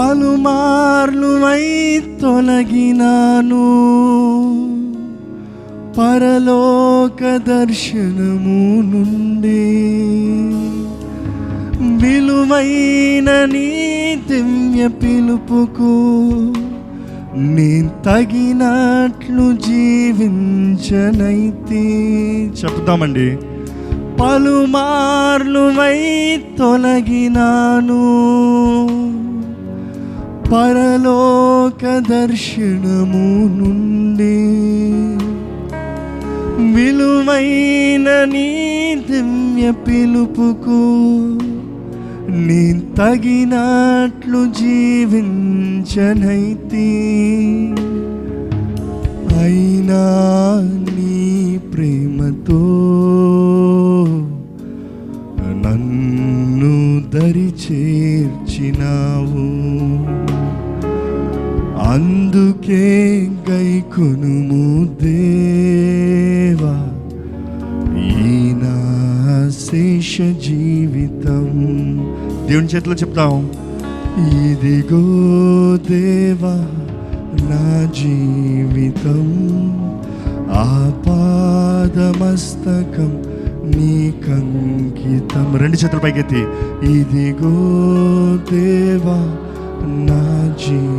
పలుమార్లు వై తొలగినాను. పరలోక దర్శనము నుండి విలువైన నీ దివ్య పిలుపుకు నీ తగినట్లు జీవించనైతి. చెప్తామండి పలుమార్లు వై తొలగినాను. పరలోక దర్శనము నుండి విలువైన నీ దివ్య పిలుపుకు నీ తగినట్లు జీవించనైతే అయినా నీ ప్రేమతో నన్ను దరి చేర్చినావు అందుకే గైకును దేవా. ఈ శేష జీవితం. దేవుని చేతిలో చెప్తాం. ఇదిగో దేవా నా జీవితం. ఆపాదమస్తకం నీకంకితం రెండు చేతుల పైకెత్తి. ఇదిగో దేవా నా జీ